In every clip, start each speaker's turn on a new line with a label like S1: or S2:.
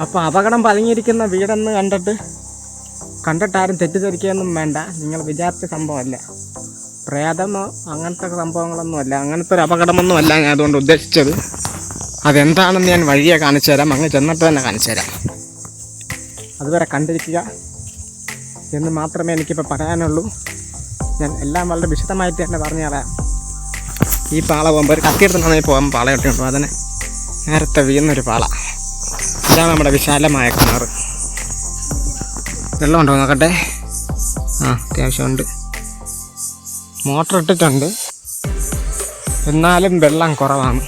S1: അപ്പോൾ അപകടം പതിഞ്ഞിരിക്കുന്ന വീടെന്ന് കണ്ടിട്ട് കണ്ടിട്ടാരും തെറ്റിദ്ധരിക്കുകയൊന്നും വേണ്ട. നിങ്ങൾ വിചാരിച്ച സംഭവമല്ല. പ്രേതമോ അങ്ങനത്തെ സംഭവങ്ങളൊന്നുമല്ല. അങ്ങനത്തെ ഒരു അപകടമൊന്നുമല്ല ഞാൻ അതുകൊണ്ട് ഉദ്ദേശിച്ചത്. അതെന്താണെന്ന് ഞാൻ വഴിയെ കാണിച്ചു തരാം. അങ്ങ് ചെന്നിട്ട് തന്നെ കാണിച്ചു തരാം. അതുവരെ കണ്ടിരിക്കുക എന്ന് മാത്രമേ എനിക്കിപ്പോൾ പറയാനുള്ളൂ. ഞാൻ എല്ലാം വളരെ വിശദമായിട്ട് തന്നെ പറഞ്ഞു തരാം. ഈ പാള പോകുമ്പോൾ ഒരു കത്തിയെടുത്തുണ്ടെങ്കിൽ പോകാൻ പാള കിട്ടിയുണ്ടോ അതിന് നേരത്തെ വീഴുന്നൊരു പാള. ഇതാണ് നമ്മുടെ വിശാലമായ വെള്ളം ഉണ്ടോ നോക്കട്ടെ? ആ അത്യാവശ്യമുണ്ട് മോട്ടർ ഇട്ടിട്ടുണ്ട്. എന്നാലും വെള്ളം കുറവാണ്.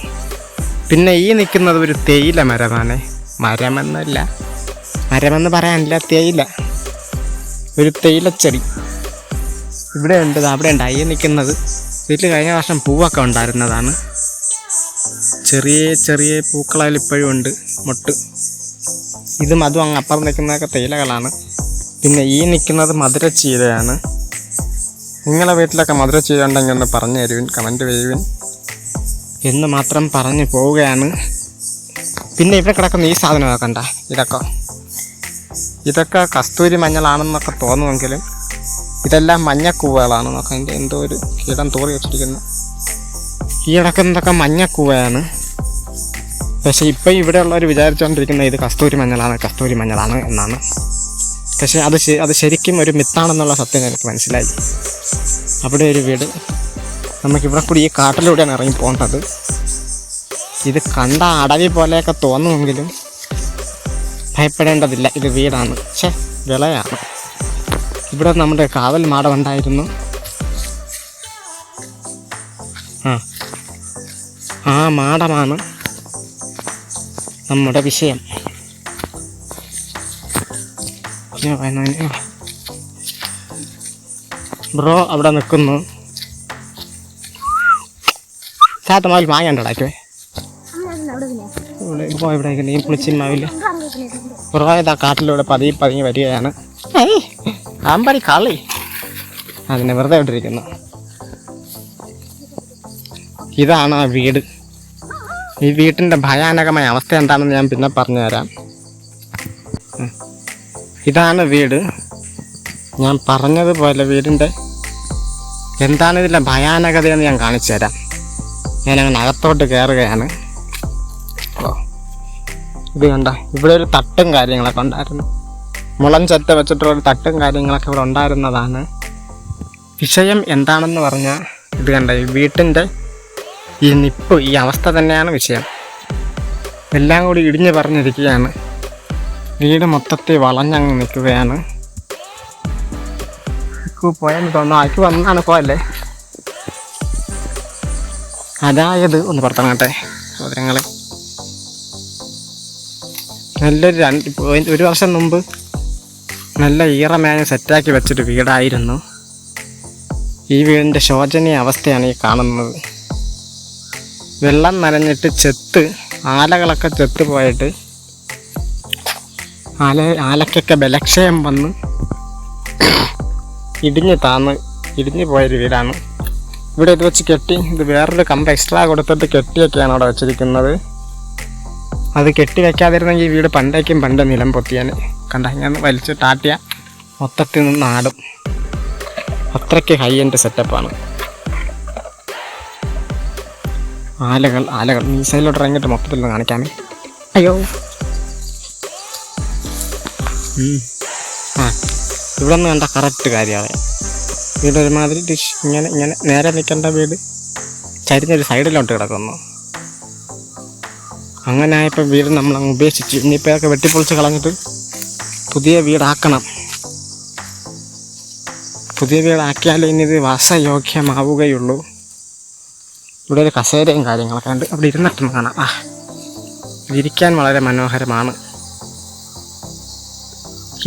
S1: പിന്നെ ഈ നിൽക്കുന്നത് ഒരു തേയില മരമാണ്. മരമെന്നല്ല മരമെന്ന് പറയാനില്ല തേയില. ഒരു തേയിലച്ചെടി. ഇവിടെ ഉണ്ട് അവിടെ ഉണ്ട്. ഈ നിൽക്കുന്നത് വീട്ടിൽ കഴിഞ്ഞ വർഷം പൂവൊക്കെ ഉണ്ടായിരുന്നതാണ്. ചെറിയ ചെറിയ ഇപ്പോഴും ഉണ്ട് മൊട്ട്. ഇതും അതും അങ്ങ് അപ്പുറം നിൽക്കുന്നതൊക്കെ തേയിലകളാണ്. പിന്നെ ഈ നിൽക്കുന്നത് മധുരച്ചീരയാണ്. നിങ്ങളെ വീട്ടിലൊക്കെ മധുരച്ചീര ഉണ്ടെങ്കിൽ ഒന്ന് പറഞ്ഞു തരുവിൻ കമന്റ് ചെയ്യുവിൻ. എന്ന് മാത്രം പറഞ്ഞു പോവുകയാണ്. പിന്നെ ഇവിടെ കിടക്കുന്ന ഈ സാധനമൊക്കെ കണ്ട ഇതൊക്കെ. ഇതൊക്കെ കസ്തൂരി മഞ്ഞളാണെന്നൊക്കെ തോന്നുമെങ്കിലും ഇതെല്ലാം മഞ്ഞക്കൂവകളാണ്. നോക്കാം അതിന്റെ എന്തോ ഒരു കീടം തോറി വെച്ചിരിക്കുന്നു. ഈ കിടക്കുന്നതൊക്കെ മഞ്ഞക്കൂവയാണ്. പക്ഷേ ഇപ്പം ഇവിടെയുള്ളവർ വിചാരിച്ചുകൊണ്ടിരിക്കുന്നത് ഇത് കസ്തൂരി മഞ്ഞളാണ് കസ്തൂരി മഞ്ഞളാണ് എന്നാണ്. പക്ഷേ അത് അത് ശരിക്കും ഒരു മിത്താണെന്നുള്ള സത്യം എനിക്ക് മനസ്സിലായി. അവിടെ ഒരു വീട്. നമുക്കിവിടെ കൂടി ഈ കാട്ടിലൂടെയാണ് ഇറങ്ങി പോകേണ്ടത്. ഇത് കണ്ട അടവി പോലെയൊക്കെ തോന്നുമെങ്കിലും ഭയപ്പെടേണ്ടതില്ല. ഇത് വീടാണ്. ഛേ വിളയാണ്. ഇവിടെ നമ്മുടെ കാവൽ മാടമുണ്ടായിരുന്നു. ആ. ആ മാടമാണ്. നമ്മുടെ വിഷയം. ബ്രോ അവിടെ നിൽക്കുന്നു. ചാത്തമാവിൽ മാങ്ങണ്ടടാക്കേ ഇവിടെ ഇപ്പോൾ ഇവിടെ നീ പുളിച്ചിമാവിൽ ബ്രോ ഏതാ കാട്ടിലൂടെ പതിയെ പതിങ്ങി വരികയാണ്. ഏയ് ആമ്പരി കളി. അതിനെ വെറുതെ ഇട്ടിരിക്കുന്നു ഇതാണ് ആ വീട്. ഈ വീട്ടിന്റെ ഭയാനകമായ അവസ്ഥ എന്താണെന്ന് ഞാൻ പിന്നെ പറഞ്ഞുതരാം. തരാം ഇതാണ് വീട്. ഞാൻ പറഞ്ഞതുപോലെ വീടിന്റെ എന്താണ് ഇതിന്റെ ഭയാനകതയെന്ന് ഞാൻ കാണിച്ചു തരാം ഞാൻ അങ്ങനെ അകത്തോട്ട് കയറുകയാണ് ഇത് കണ്ട? ഇവിടെ ഒരു തട്ടും കാര്യങ്ങളൊക്കെ ഉണ്ടായിരുന്നു. മുളം ചത്ത വെച്ചിട്ടുള്ള ഒരു തട്ടും കാര്യങ്ങളൊക്കെ ഇവിടെ ഉണ്ടായിരുന്നതാണ്. വിഷയം എന്താണെന്ന് പറഞ്ഞാൽ ഇത് കണ്ട? ഈ വീട്ടിന്റെ ഈ നിപ്പ് ഈ അവസ്ഥ തന്നെയാണ് വിഷയം. എല്ലാം കൂടി ഇടിഞ്ഞ് പറഞ്ഞിരിക്കുകയാണ്. വീട് മൊത്തത്തിൽ വളഞ്ഞങ്ങ് നിൽക്കുകയാണ്. പോയെന്ന് തോന്നുന്നു. ആക്കി വന്നാണ് പോയല്ലേ അതായത് ഒന്ന് പുറത്തിറങ്ങട്ടെ സഹോദരങ്ങളെ. നല്ലൊരു രണ്ട് ഒരു വർഷം മുമ്പ് നല്ല ഈറമേഞ്ഞ് സെറ്റാക്കി വെച്ചൊരു വീടായിരുന്നു. ഈ വീടിന്റെ ശോചനീയ അവസ്ഥയാണ് ഈ കാണുന്നത്. വെള്ളം നനഞ്ഞിട്ട് ചെത്ത് ആലകളൊക്കെ ചെത്ത് പോയിട്ട് ആല ആലക്കൊക്കെ ബലക്ഷയം വന്ന് ഇടിഞ്ഞ് താന്ന് ഇടിഞ്ഞ് പോയൊരു വീടാണ്. ഇവിടെ ഇത് വെച്ച് കെട്ടി ഇത് വേറൊരു കമ്പ് എക്സ്ട്രാ കൊടുത്തിട്ട് കെട്ടിയൊക്കെയാണ് അവിടെ വെച്ചിരിക്കുന്നത്. അത് കെട്ടി വെക്കാതിരുന്നെങ്കിൽ ഈ വീട് പണ്ടേക്കും പണ്ട് നിലം പൊത്തിയാൽ കണ്ട ഞാൻ വലിച്ച് ടാട്ടിയ മൊത്തത്തിൽ നിന്ന് ആടും. അത്രയ്ക്ക് ഹൈ എൻഡ് സെറ്റപ്പാണ് ആലകൾ ആലകൾ. ഈ സൈഡിലോട്ട് ഇറങ്ങിയിട്ട് മൊത്തത്തിൽ കാണിക്കാമേ. അയ്യോ. ആ ഇവിടെ നിന്ന് കണ്ട കറക്റ്റ് കാര്യമാണ്. വീട് ഒരുമാതിരി ഡിഷ് ഇങ്ങനെ ഇങ്ങനെ നേരെ നിൽക്കേണ്ട വീട്. ചരിഞ്ഞൊരു സൈഡിലോട്ട് കിടക്കുന്നു. അങ്ങനെ ആയപ്പോൾ വീട് നമ്മൾ അങ്ങ് ഉപേക്ഷിച്ചു. ഇനിയിപ്പോൾ അതൊക്കെ വെട്ടിപ്പൊളിച്ച് കളഞ്ഞിട്ട് പുതിയ വീടാക്കണം. പുതിയ വീടാക്കിയാലേ ഇനി ഇത് വാസയോഗ്യമാവുകയുള്ളൂ. ഇവിടെ ഒരു കസേരയും കാര്യങ്ങളൊക്കെ ഉണ്ട് അവിടെ ഇരുന്നിട്ടൊന്ന് കാണാം. ആ ഇരിക്കാൻ വളരെ മനോഹരമാണ്.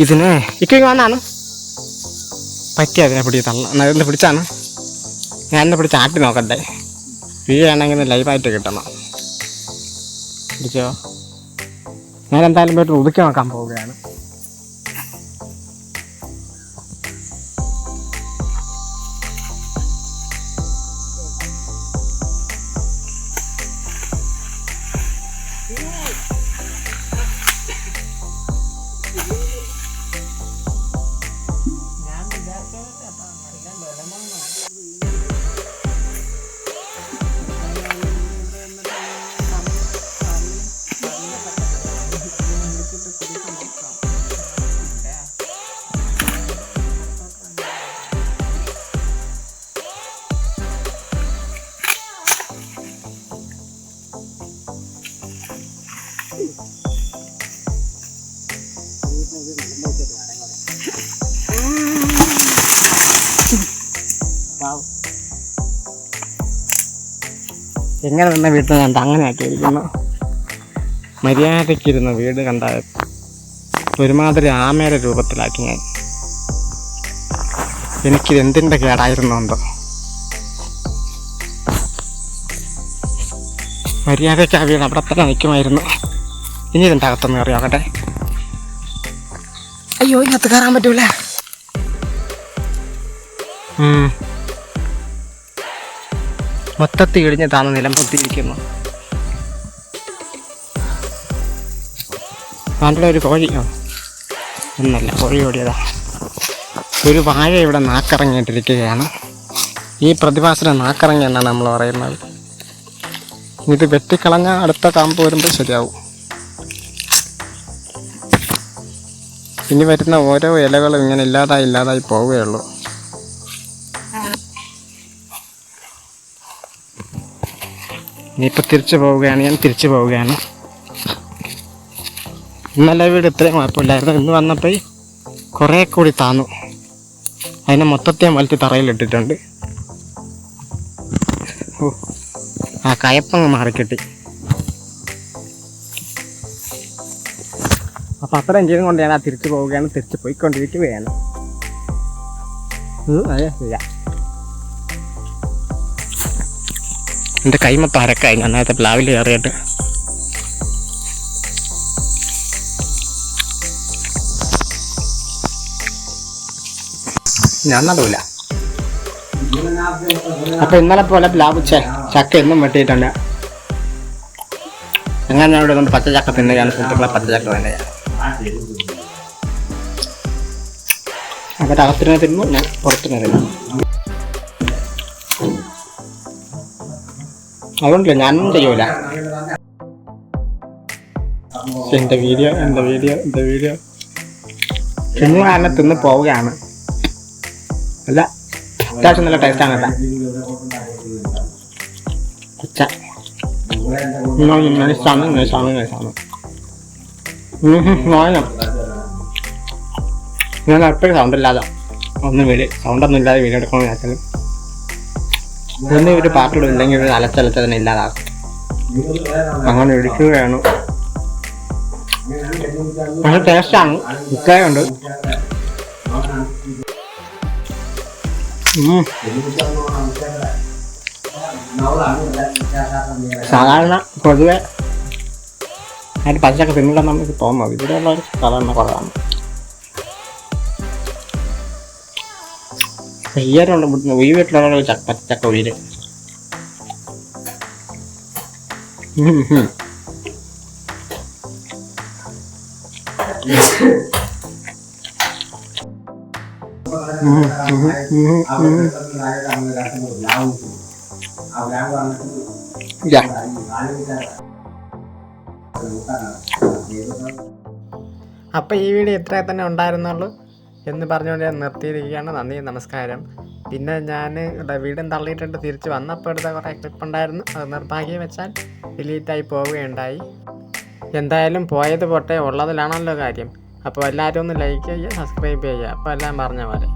S1: ഇതിനെ ഇക്ക് വന്നാണ്. പറ്റി അതിനെ പിടി തള്ള ഇതൊന്ന് പിടിച്ചാണ്. ഞാൻ എന്നെ പിടിച്ച് ആട്ടി നോക്കട്ടെ. വീഴാണെങ്കിൽ ലൈവായിട്ട് കിട്ടണം. പിടിച്ചോ? ഞാൻ എന്തായാലും പോയിട്ട് ഒതുക്കി നോക്കാൻ പോവുകയാണ്. Yes. എങ്ങനെ നിന്ന വീട്ടിൽ കണ്ട അങ്ങനെ ആക്കിയിരിക്കുന്നു? മര്യാദയ്ക്കിരുന്ന വീട് കണ്ട ഒരുമാതിരി ആമയുടെ രൂപത്തിലാക്കി ഞാൻ. എനിക്കിത് എന്തിന്റെ കേടായിരുന്നു എന്തോ? മര്യാദയ്ക്ക് ആ വീട് അവിടെ തന്നെ നിൽക്കുമായിരുന്നു. ഇനി ഇതിന്റെ അകത്തൊന്ന് കയറി നോക്കട്ടെ അയ്യോ ഇതിനകത്ത് കയറാൻ പറ്റൂല. മൊത്തത്തിൽ ഇടിഞ്ഞ് താന്ന് നിലം പൊത്തിയിരിക്കുന്നു നല്ല ഒരു കോഴിയോ ഒന്നല്ല കോഴി ഓടിയതാ. ഒരു വാഴ ഇവിടെ നാക്കിറങ്ങിയിട്ടിരിക്കുകയാണ്. ഈ പ്രതിഭാസന നാക്കിറങ്ങി എന്നാണ് നമ്മൾ പറയുന്നത്. ഇത് വെട്ടിക്കളഞ്ഞാൽ അടുത്ത കാമ്പ് വരുമ്പോൾ ശരിയാവും. ഇനി വരുന്ന ഓരോ ഇലകളും ഇങ്ങനെ ഇല്ലാതായി ഇല്ലാതായി പോവുകയുള്ളൂ ഇനിയിപ്പോൾ തിരിച്ചു പോവുകയാണ്. ഞാൻ തിരിച്ചു പോവുകയാണ്. ഇന്നലെ വീട് ഇത്രയും കുഴപ്പമില്ലായിരുന്നു. ഇന്ന് വന്നപ്പോൾ കുറേ കൂടി താന്നു. അതിനെ മൊത്തത്തെ മലത്തി തറയിലിട്ടിട്ടുണ്ട്. ഓ ആ കയപ്പങ്ങ് മാറിക്കിട്ടി. അപ്പം അത്ര എഞ്ചിനും കൊണ്ട് ഞാൻ തിരിച്ചു പോവുകയാണ് തിരിച്ചു പോയിക്കൊണ്ടിരിക്കുകയാണ്. എന്റെ കൈമ പരക്കായി ഞാൻ നേരത്തെ പ്ലാവിൽ കയറിയിട്ട്. ഞാൻ നടൂല. അപ്പൊ ഇന്നലെ പോലെ പ്ലാവ് ചക്ക എന്നും വെട്ടിയിട്ടുണ്ട്. അങ്ങനെ ഞാൻ ഇവിടെ പച്ചച്ചക്ക തിന്നുകയാണ് സുഹൃത്തുക്കളെ പച്ചച്ചക്ക തന്നെയാണ് അവരുടെ അകത്തിനെ തിന്നു ഞാൻ പുറത്തിനെ തരുന്നു അതുകൊണ്ടില്ല ഞാനൊന്നും ചെയ്യൂല എന്റെ വീഡിയോ എന്റെ വീഡിയോ എന്റെ വീഡിയോ തിന്നു കാരണം തിന്ന് പോവുകയാണ് അല്ല അത്യാവശ്യം നല്ല ടേസ്റ്റാണ് കേട്ടോ സാധനം ഇങ്ങനെ നൈസാണ് വാങ്ങണം ഞാൻ എപ്പോഴും സൗണ്ട് ഇല്ലാതെ. ഒന്നും സൗണ്ട് ഒന്നും ഇല്ലാതെ വീട് എടുക്കണമെന്ന് വെച്ചാൽ ഒന്നും ഒരു പാട്ടിടും ഇല്ലെങ്കിൽ ഒരു അലച്ചലച്ച് തന്നെ ഇല്ലാതാക്കും. അങ്ങനെ ഇടിക്കുകയാണ്. പക്ഷെ ടേസ്റ്റാണ് ഉണ്ട് ഉം. സാധാരണ പൊതുവെ അതിന് പച്ചക്ക തിന്നില്ലെന്ന് നമുക്ക് തോന്നുന്നത് ഇവിടെയുള്ള ഒരു സാധാരണ കുറവാണ് ഈയരുണ്ട് ഇവിടുന്ന് ഈ വീട്ടിലുള്ള ഒരു ചക്ക പച്ചക്ക അപ്പോൾ ഈ വീഡിയോ ഇത്ര തന്നെ ഉണ്ടായിരുന്നുള്ളൂ എന്ന് പറഞ്ഞുകൊണ്ട് ഞാൻ നിർത്തിയിരിക്കുകയാണ്. നന്ദി നമസ്കാരം. പിന്നെ ഞാൻ വീടും തള്ളിയിട്ടുണ്ട്. തിരിച്ച് വന്നപ്പോൾ എടുത്ത കുറേ ക്ലിപ്പ് ഉണ്ടായിരുന്നു. അത് നിർഭാഗ്യം വെച്ചാൽ ഡിലീറ്റായി പോവുകയുണ്ടായി. എന്തായാലും പോയത് പോട്ടെ ഉള്ളതിലാണല്ലോ കാര്യം. അപ്പോൾ എല്ലാവരും ഒന്ന് ലൈക്ക് ചെയ്യുക സബ്സ്ക്രൈബ് ചെയ്യുക. അപ്പോൾ എല്ലാം പറഞ്ഞ പോലെ.